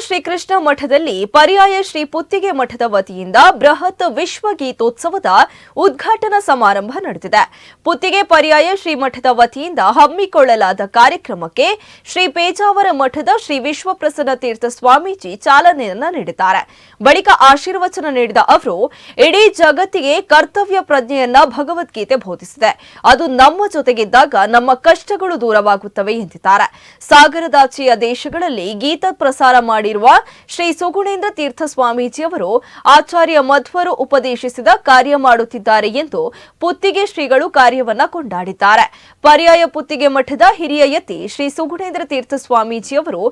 ಶ್ರೀಕೃಷ್ಣ ಮಠದಲ್ಲಿ ಪರ್ಯಾಯ ಶ್ರೀ ಪುತ್ತಿಗೆ ಮಠದ ವತಿಯಿಂದ ಬೃಹತ್ ವಿಶ್ವ ಗೀತೋತ್ಸವದ ಉದ್ಘಾಟನಾ ಸಮಾರಂಭ ನಡೆದಿದೆ. ಪುತ್ತಿಗೆ ಪರ್ಯಾಯ ಶ್ರೀ ಮಠದ ವತಿಯಿಂದ ಹಮ್ಮಿಕೊಳ್ಳಲಾದ ಕಾರ್ಯಕ್ರಮಕ್ಕೆ ಶ್ರೀ ಪೇಜಾವರ ಮಠದ ಶ್ರೀ ವಿಶ್ವಪ್ರಸನ್ನ ತೀರ್ಥ ಸ್ವಾಮೀಜಿ ಚಾಲನೆಯನ್ನ ನೀಡಿದ್ದಾರೆ. ಬಳಿಕ ಆಶೀರ್ವಚನ ನೀಡಿದ ಅವರು, ಇಡೀ ಜಗತ್ತಿಗೆ ಕರ್ತವ್ಯ ಪ್ರಜ್ಞೆಯನ್ನ ಭಗವದ್ಗೀತೆ ಬೋಧಿಸಿದೆ. ಅದು ನಮ್ಮ ಜೊತೆಗಿದ್ದಾಗ ನಮ್ಮ ಕಷ್ಟಗಳು ದೂರವಾಗುತ್ತವೆ ಎಂದಿದ್ದಾರೆ. ಸಾಗರದಾಚೆಯ ದೇಶಗಳಲ್ಲಿ ಗೀತ ಪ್ರಸಾರ ಮಾಡಿರುವ ಶ್ರೀ ಸುಗುಣೇಂದ್ರ ತೀರ್ಥ ಸ್ವಾಮೀಜಿಯವರು ಆಚಾರ್ಯ ಮಧ್ವರು ಉಪದೇಶಿಸಿದ ಕಾರ್ಯ ಮಾಡುತ್ತಿದ್ದಾರೆ ಎಂದು ಪುತ್ತಿಗೆ ಶ್ರೀಗಳು ಕಾರ್ಯವನ್ನ ಕೊಂಡಾಡಿದ್ದಾರೆ. ಪರ್ಯಾಯ ಪುತ್ತಿಗೆ ಮಠದ ಹಿರಿಯ ಯತಿ ಶ್ರೀ ಸುಗುಣೇಂದ್ರ ತೀರ್ಥ ಸ್ವಾಮೀಜಿಯವರು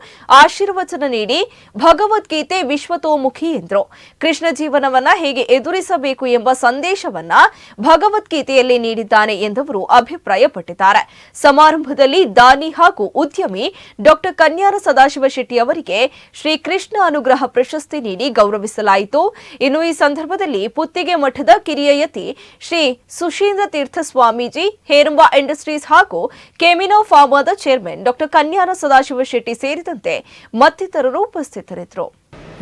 ಆಶೀರ್ವಚನ ನೀಡಿ ಭಗವದ್ಗೀತೆ ವಿಶ್ವತೋಮುಖಿ ಎಂದರು. ಕೃಷ್ಣ ಜೀವನವನ್ನ ಹೇಗೆ ಎದುರಿಸಬೇಕು ಎಂಬ ಸಂದೇಶವನ್ನ ಭಗವದ್ಗೀತೆಯಲ್ಲಿ ನೀಡಿದ್ದಾನೆ ಎಂದವರು ಅಭಿಪ್ರಾಯಪಟ್ಟಿದ್ದಾರೆ. ಸಮಾರಂಭದಲ್ಲಿ ದಾನಿ ಹಾಗೂ ಉದ್ಯಮಿ ಡಾಕ್ಟರ್ ಕನ್ಯಾರ ಸದಾಶಿವ ಶೆಟ್ಟಿ ಅವರಿಗೆ ಶ್ರೀ ಕೃಷ್ಣ ಅನುಗ್ರಹ ಪ್ರಶಸ್ತಿ ನೀಡಿ ಗೌರವಿಸಲಾಯಿತು. ಇನ್ನು ಈ ಸಂದರ್ಭದಲ್ಲಿ ಪುತ್ತಿಗೆ ಮಠದ ಕಿರಿಯ ಯತಿ ಶ್ರೀ ಸುಶೀಂದ್ರ ತೀರ್ಥ ಸ್ವಾಮೀಜಿ, ಹೇರಂಬ ಇಂಡಸ್ಟ್ರೀಸ್ ಹಾಗೂ ಕೆಮಿನೋ ಫಾರ್ಮಾದ ಚೇರ್ಮನ್ ಡಾಕ್ಟರ್ ಕನ್ಯಾನ ಸದಾಶಿವ ಶೆಟ್ಟಿ ಸೇರಿದಂತೆ ಮತ್ತಿತರರು ಉಪಸ್ಥಿತರಿದ್ದರು.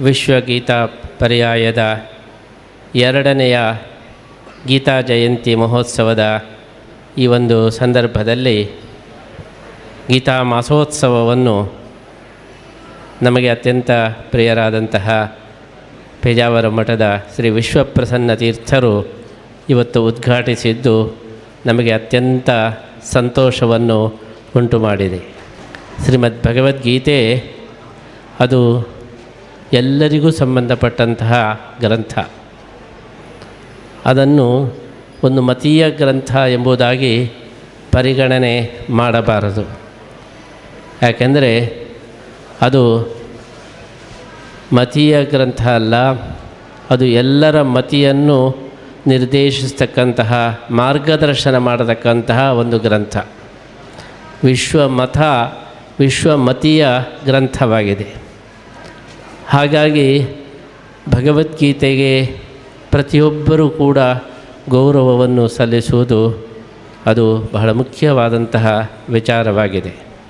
ವಿಶ್ವಗೀತಾ ಪರ್ಯಾಯದ ಎರಡನೆಯ ಗೀತಾ ಜಯಂತಿ ಮಹೋತ್ಸವದ ಈ ಒಂದು ಸಂದರ್ಭದಲ್ಲಿ ಗೀತಾ ಮಾಸೋತ್ಸವವನ್ನು ನಮಗೆ ಅತ್ಯಂತ ಪ್ರಿಯರಾದಂತಹ ಪೇಜಾವರ ಮಠದ ಶ್ರೀ ವಿಶ್ವಪ್ರಸನ್ನ ತೀರ್ಥರು ಇವತ್ತು ಉದ್ಘಾಟಿಸಿದ್ದು ನಮಗೆ ಅತ್ಯಂತ ಸಂತೋಷವನ್ನು ಉಂಟು ಮಾಡಿದೆ. ಶ್ರೀಮದ್ ಭಗವದ್ಗೀತೆ ಅದು ಎಲ್ಲರಿಗೂ ಸಂಬಂಧಪಟ್ಟಂತಹ ಗ್ರಂಥ. ಅದನ್ನು ಒಂದು ಮತೀಯ ಗ್ರಂಥ ಎಂಬುದಾಗಿ ಪರಿಗಣನೆ ಮಾಡಬಾರದು. ಯಾಕೆಂದರೆ ಅದು ಮತೀಯ ಗ್ರಂಥ ಅಲ್ಲ, ಅದು ಎಲ್ಲರ ಮತಿಯನ್ನು ನಿರ್ದೇಶಿಸ್ತಕ್ಕಂತಹ, ಮಾರ್ಗದರ್ಶನ ಮಾಡತಕ್ಕಂತಹ ಒಂದು ಗ್ರಂಥ. ವಿಶ್ವಮತ ವಿಶ್ವಮತೀಯ ಗ್ರಂಥವಾಗಿದೆ. ಹಾಗಾಗಿ ಭಗವದ್ಗೀತೆಗೆ ಪ್ರತಿಯೊಬ್ಬರೂ ಕೂಡ ಗೌರವವನ್ನು ಸಲ್ಲಿಸುವುದು ಅದು ಬಹಳ ಮುಖ್ಯವಾದಂತಹ ವಿಚಾರವಾಗಿದೆ.